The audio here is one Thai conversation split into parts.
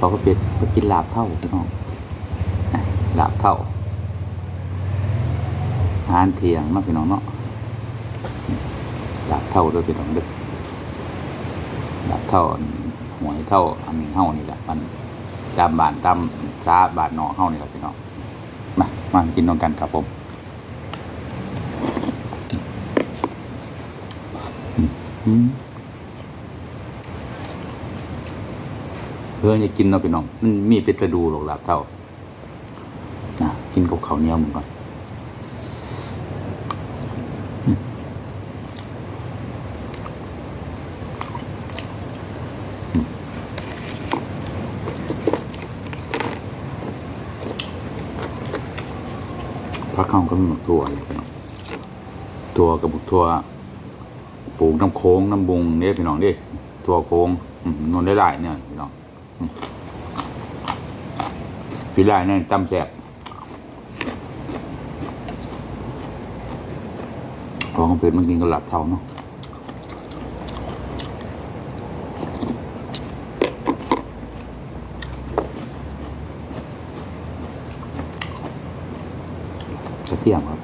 เขาเป็ดไปกินลาบเท่าพี่น้องลาบเท่าอาหารเที่ยงนาะพี่น้องเนาะลาบเท่าด้วยพี่น้องเด้อลาบเท่าหวยเท่าอันนี้เฮานี่แหละมันตามบ้านตามซาบ้านนอกเฮานี่แหละพี่น้องมามากินนองกันครับผมอืม เพื่อจะกินเนาะพี่น้องมันมีเป็ดกระดูหรอกลาบเท่านะกินกับข้าวเหนียวมันก่อนอืมอืมพระเข้าก็มีหมกตัวเลยพี่น้องตัวกับบุกตัวปลูกน้ำโค้งน้ำบุงเนี่ยพี่น้องดิตัวโค้งนอนได้หลายเนี่ยพี่น้อง พี่ไล่นั่นจำแสบของเป็ดมันกินก็หลับเท่าเนาะกระเทียมครับ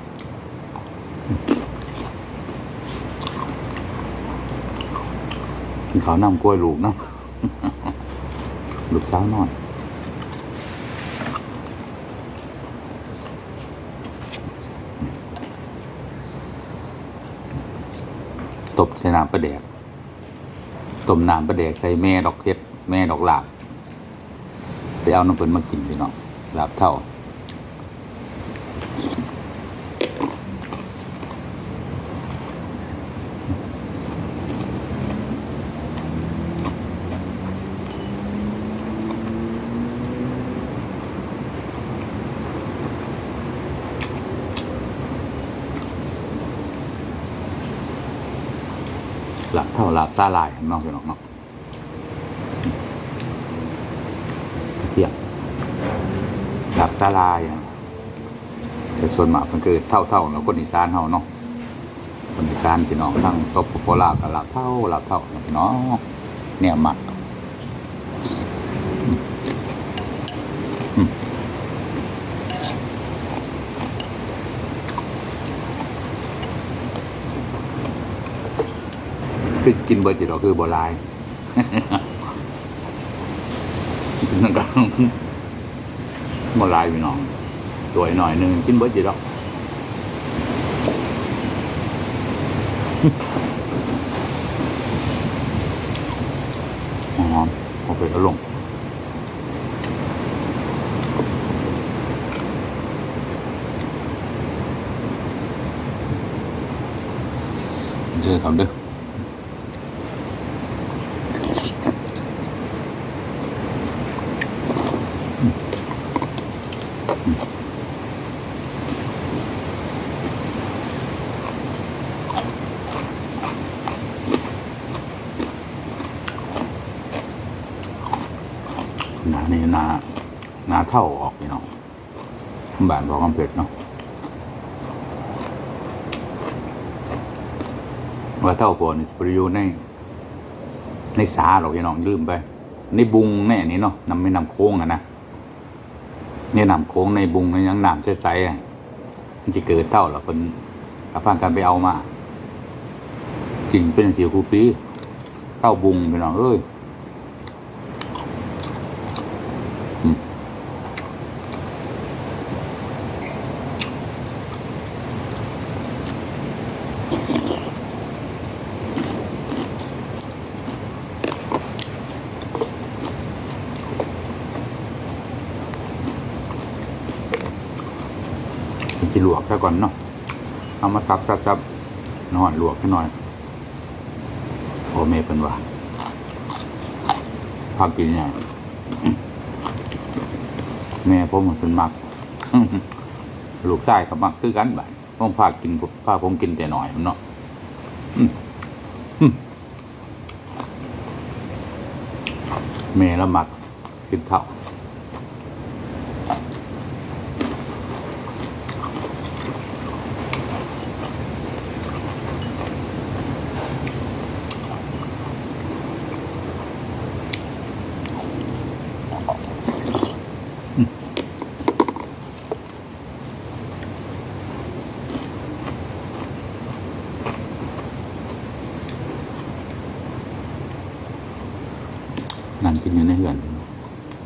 ขาวน้ำกล้วยลูกนะ ลูกเช้าหน่อยตบใส่น้ำประแดกต้มน้ำประแดกใส่แม่ดอกเพชรแม่ดอกหลาบ ไปเอาน้ำเพิ่นมากินพี่น้องหลาบเท่า หลับเท่าหลับซาลายน้องพี่น้องเนาะกระเทียมหลับซาลายแต่ส่วนมากมันคือเท่าเท่าเนาะคนอีสานเฮาเนาะคนอีสานพี่น้องทั้งซบโปลาชกับหลับเท่าหลับเท่าพี่น้องเนี่ยมักอืมอืม คือกินเบอร์จิตเราคือโบราณนั่นก็โบราณพี่น้องตัวหน่อยหนึ่งกินเบอร์จิตเราหอมโอเคแล้วลงเจอครับเด้อ นานี่นานาเท่าออกพี่น้องบ้านบอกกำเพ็ดเนาะว่าเท่าปวนี่ประโยชน์ในในสาหรอกพี่น้องลืมไปในบุงแน่นี่เนาะนำไม่นำโค้งอะนะนี่นำโค้งในบุงในยังนำใสๆอะมันจะเกิดเท่าหรอคนกับพานกันไปเอามาจริงเป็นเสียวคูปีเท่าบุงพี่น้องเอ้ย ที่ลวกซะก่อนเนาะ เอามาซับซับซับนอนลวกให้หน่อย โอเมเป็นว่าพากินเนี่ยแม่ผมมันเป็นมัก ลูกชายกับมักคือกันบ่ ผมพากินพาผมกินแต่หน่อยมันเนาะเมอืมแม่ละมักกินเท่า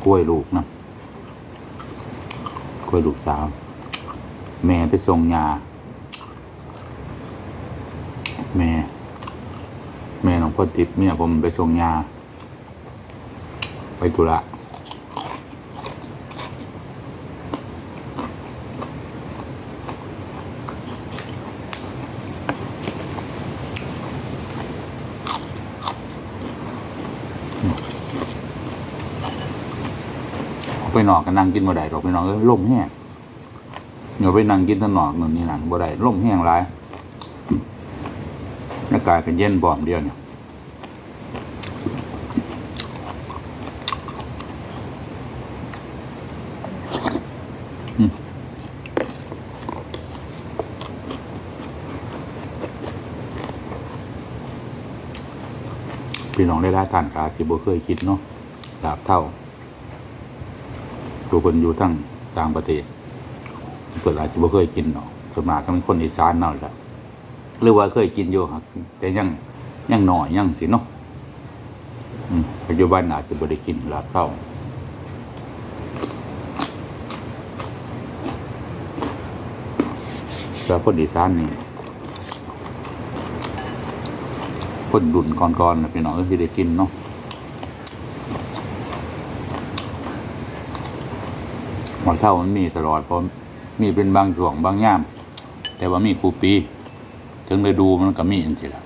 ก ล้วยลูกนะกล้วยลูกสาว แม่ไปส่งยาแม่ แม่น้องพ่อทิพย์เมียผมไปส่งยาไปจุระ ไปนอกกันนั่งกินบ่ได้ดอกไปนอกเออล่มแห้งเดี๋ยวไปนั่งกินถนอกนู่นนี่นั่นบ่ได้ล่มแห้งหลายอากาศเป็นเย็นบ่อมเดียวเนี่ยพี่น้องได้ได้ทานกาที่บ่เคยคิดเนาะดาบเท่า ตัวคนอยู่ทั้งต่างประเทศเปิดอาจจะบ่เคยกินเนาะสมากก็เป็นคนอีสานเนาะแหละหรือว่าเคยกินอยู่แต่ยังยังหน่อยยังสิเนาะอืมปัจจุบันอาจจะบ่ได้กินลาบเท่าแต่คนอีสานนี่คนดุนก่อนๆนะพี่น้องก็ที่ได้กินเนาะ หมอเท่ามันมีตลอดเพราะมีเป็นบางช่วงบางย่าม แต่ว่ามีครูปี ถึงได้ดูมันก็มีจริงๆละ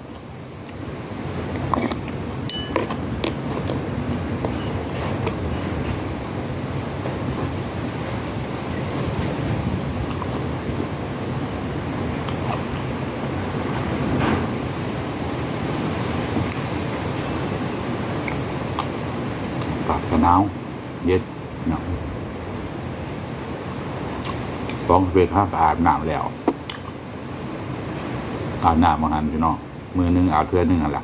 ปากกระนาวเย็นพี่น้อง ต้องไปข้าวอาบน้ำแล้ว อาบน้ำบางหันพี่น้องมือหนึ่งอาบเทือหนึ่งอะละ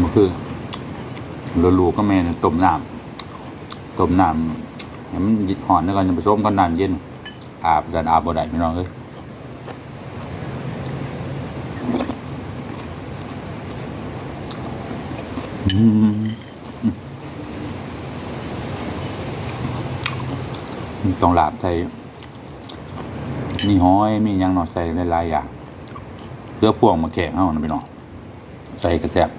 มันคือเราลูกก็แม่ต้มน้ำต้มน้ำให้มันหอนแล้วก็จะผสมกับน้ำเย็นอาบกันอาบบ่ได้พี่น้องเอ้ยอืม ต้องลาบใส่มีห้อย มียังหนอใส่หลายๆอย่างเพื่อพวงมาแข่งเอานะพี่น้องใส่กระแซบ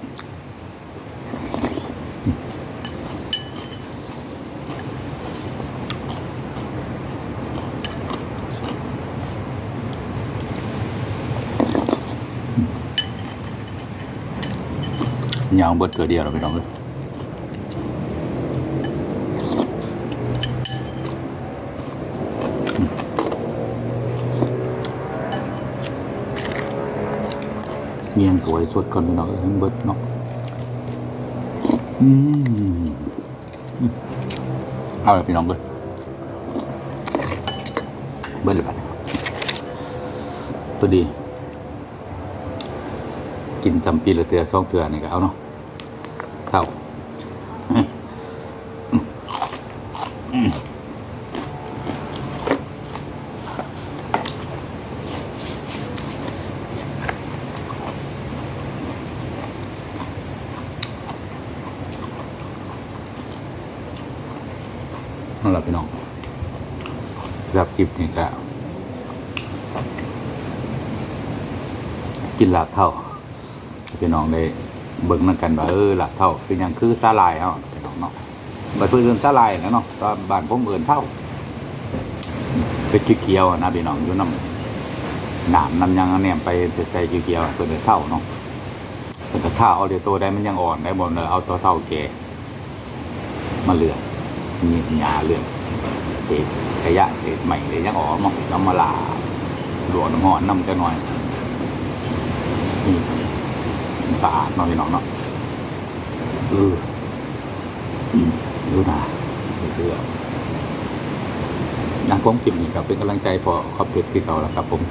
ยางเบิดเกิดเดียวเราพี่น้องเอ้ยเมียงสวยสดก่อนพี่น้องเอ้ยเบิดเนาะอืมอืมเอาเลยพี่น้องเบิดเบิดเลยบัดตัวดี กินจำปีละเตือสองเตือนี่ก็เอาเนาะ นั่นแหละพี่น้องรับคลิปนี่ก็กินลาบเท่าพี่น้องได้เบิ่งนั่นกันว่าเออหลักเท่าเป็นอย่างคือซาลายเนาะพี่น้องเนาะบัดเพื่อนซาลายนะเนาะตอนบ้านผมเอื่นเท่าเป็นเขียวนะพี่น้องอยู่น้ำหนามน้ำยังอันเนี่ยไปใส่กี้เขียวเพื่อนเท่าเนาะเพื่อนเท่าเอาเดี๋ยวตัวได้มันยังอ่อนได้บนเลยเอาตัวเท่าแก่มาเลือก มีหญ้าเลือกเศษขยะเศษใหม่เลยยังอ่อมั้งน้ำมาลาหลวงน้ำหอนน้ำจะหน่อยนี่สะอาดเนาะพี่น้องเนาะเอออืมดูนะเสื้อนะผมคลิปนี้ครับเป็นกำลังใจพอขอบเพจที่เก่าแล้วครับผม